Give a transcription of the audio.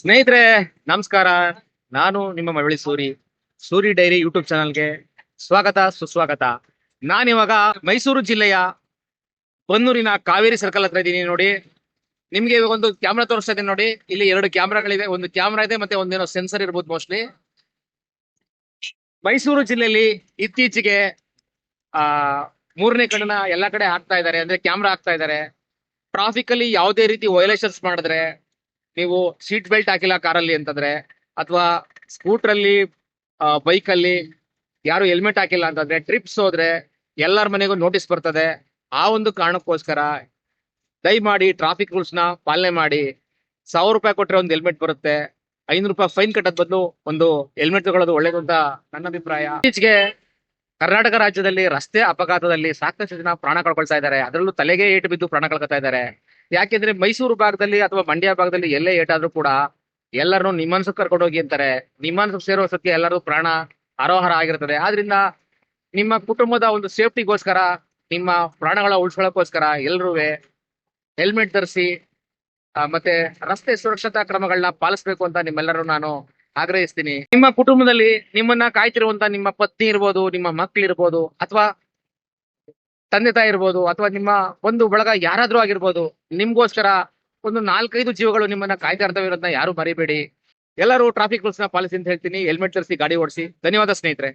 ಸ್ನೇಹಿತರೆ, ನಮಸ್ಕಾರ. ನಾನು ನಿಮ್ಮ ಮಳವಳ್ಳಿ ಸೂರಿ. ಸೂರಿ ಡೈರಿ ಯೂಟ್ಯೂಬ್ ಚಾನಲ್ಗೆ ಸ್ವಾಗತ, ಸುಸ್ವಾಗತ. ನಾನಿವಾಗ ಮೈಸೂರು ಜಿಲ್ಲೆಯ ಬನ್ನೂರಿನ ಕಾವೇರಿ ಸರ್ಕಲ್ ಹತ್ರ ಇದ್ದೀನಿ ನೋಡಿ. ನಿಮ್ಗೆ ಇವಾಗ ಒಂದು ಕ್ಯಾಮ್ರಾ ತೋರಿಸ್ತಾ ಇದ್ದೀನಿ ನೋಡಿ. ಇಲ್ಲಿ ಎರಡು ಕ್ಯಾಮ್ರಾಗಳಿವೆ. ಒಂದು ಕ್ಯಾಮ್ರಾ ಇದೆ, ಮತ್ತೆ ಒಂದೇನೋ ಸೆನ್ಸರ್ ಇರ್ಬೋದು ಮೋಸ್ಟ್ಲಿ ಮೈಸೂರು ಜಿಲ್ಲೆಯಲ್ಲಿ ಇತ್ತೀಚೆಗೆ, ಆ, ಮೂರನೇ ಕಣ್ಣನ ಎಲ್ಲಾ ಕಡೆ ಹಾಕ್ತಾ ಇದ್ದಾರೆ. ಅಂದ್ರೆ ಕ್ಯಾಮ್ರಾ ಹಾಕ್ತಾ ಇದ್ದಾರೆ. ಟ್ರಾಫಿಕ್ ಅಲ್ಲಿ ಯಾವುದೇ ರೀತಿ ವೈಲೇಷನ್ಸ್ ಮಾಡಿದ್ರೆ ನೀವು ಸೀಟ್ ಬೆಲ್ಟ್ ಹಾಕಿಲ್ಲ ಕಾರಲ್ಲಿ ಅಂತಂದ್ರೆ ಅಥವಾ ಸ್ಕೂಟರ್ ಅಲ್ಲಿ ಬೈಕ್ ಅಲ್ಲಿ ಯಾರು ಹೆಲ್ಮೆಟ್ ಹಾಕಿಲ್ಲ ಅಂತಂದ್ರೆ ಟ್ರಿಪ್ಸ್ ಹೋದ್ರೆ ಎಲ್ಲರ ಮನೆಗೂ ನೋಟಿಸ್ ಬರ್ತದೆ. ಆ ಒಂದು ಕಾರಣಕ್ಕೋಸ್ಕರ ದಯಮಾಡಿ ಟ್ರಾಫಿಕ್ ರೂಲ್ಸ್ನ ಪಾಲನೆ ಮಾಡಿ ಸಾವಿರ ರೂಪಾಯಿ ಕೊಟ್ಟರೆ ಒಂದು ಹೆಲ್ಮೆಟ್ ಬರುತ್ತೆ. ಐನೂರು ರೂಪಾಯಿ ಫೈನ್ ಕಟ್ಟೋದ್ ಬದಲು ಒಂದು ಹೆಲ್ಮೆಟ್ ತಗೊಳ್ಳೋದು ಒಳ್ಳೇದು ಅಂತ ನನ್ನ ಅಭಿಪ್ರಾಯ. ಇತ್ತೀಚೆಗೆ ಕರ್ನಾಟಕ ರಾಜ್ಯದಲ್ಲಿ ರಸ್ತೆ ಅಪಘಾತದಲ್ಲಿ ಸಾಕಷ್ಟು ಜನ ಪ್ರಾಣ ಕಳ್ಕೊಳ್ತಾ ಇದ್ದಾರೆ. ಅದರಲ್ಲೂ ತಲೆಗೆ ಏಟು ಬಿದ್ದು ಪ್ರಾಣ ಕಳ್ಕೊತಾ ಇದ್ದಾರೆ. ಯಾಕೆಂದ್ರೆ ಮೈಸೂರು ಭಾಗದಲ್ಲಿ ಅಥವಾ ಮಂಡ್ಯ ಭಾಗದಲ್ಲಿ ಎಲ್ಲೇ ಏಟಾದ್ರೂ ಕೂಡ ಎಲ್ಲರನ್ನೂ ಕರ್ಕೊಂಡು ಹೋಗಿ ಅಂತಾರೆ. ನಿಮ್ಮನ್ಸಕ್ ಸೇರೋ ಸತ್ಯ ಎಲ್ಲರೂ ಪ್ರಾಣ, ಆರೋಹರ ಆಗಿರ್ತದೆ. ಆದ್ರಿಂದ ನಿಮ್ಮ ಕುಟುಂಬದ ಒಂದು ಸೇಫ್ಟಿಗೋಸ್ಕರ, ನಿಮ್ಮ ಪ್ರಾಣಗಳ ಉಳಿಸ್ಕೊಳ್ಳೋಕ್ಕೋಸ್ಕರ ಎಲ್ರೂ ಹೆಲ್ಮೆಟ್ ಧರಿಸಿ ಮತ್ತೆ ರಸ್ತೆ ಸುರಕ್ಷತಾ ಕ್ರಮಗಳನ್ನ ಪಾಲಿಸ್ಬೇಕು ಅಂತ ನಿಮ್ಮೆಲ್ಲರೂ ನಾನು ಆಗ್ರಹಿಸ್ತೀನಿ. ನಿಮ್ಮ ಕುಟುಂಬದಲ್ಲಿ ನಿಮ್ಮನ್ನ ಕಾಯ್ತಿರುವಂತ ನಿಮ್ಮ ಪತ್ನಿ ಇರ್ಬೋದು, ನಿಮ್ಮ ಮಕ್ಳು ಇರ್ಬೋದು, ಅಥವಾ ತಂದೆ ತಾಯಿ ಇರ್ಬೋದು ಅಥವಾ ನಿಮ್ಮ ಒಂದು ಬಳಗ ಯಾರಾದ್ರೂ ಆಗಿರ್ಬೋದು, ನಿಮ್ಗೋಸ್ಕರ ಒಂದು ನಾಲ್ಕೈದು ಜೀವಗಳು ನಿಮ್ಮನ್ನ ಕಾಯ್ತಾ ಇರ್ತವೆ ಇರೋದನ್ನ ಯಾರು ಮರಿಬೇಡಿ. ಎಲ್ಲರೂ ಟ್ರಾಫಿಕ್ ರೂಲ್ಸ್ನ ಪಾಲಿಸಿ ಅಂತ ಹೇಳ್ತೀನಿ. ಹೆಲ್ಮೆಟ್ ಧರಿಸಿ ಗಾಡಿ ಓಡಿಸಿ. ಧನ್ಯವಾದ ಸ್ನೇಹಿತರೆ.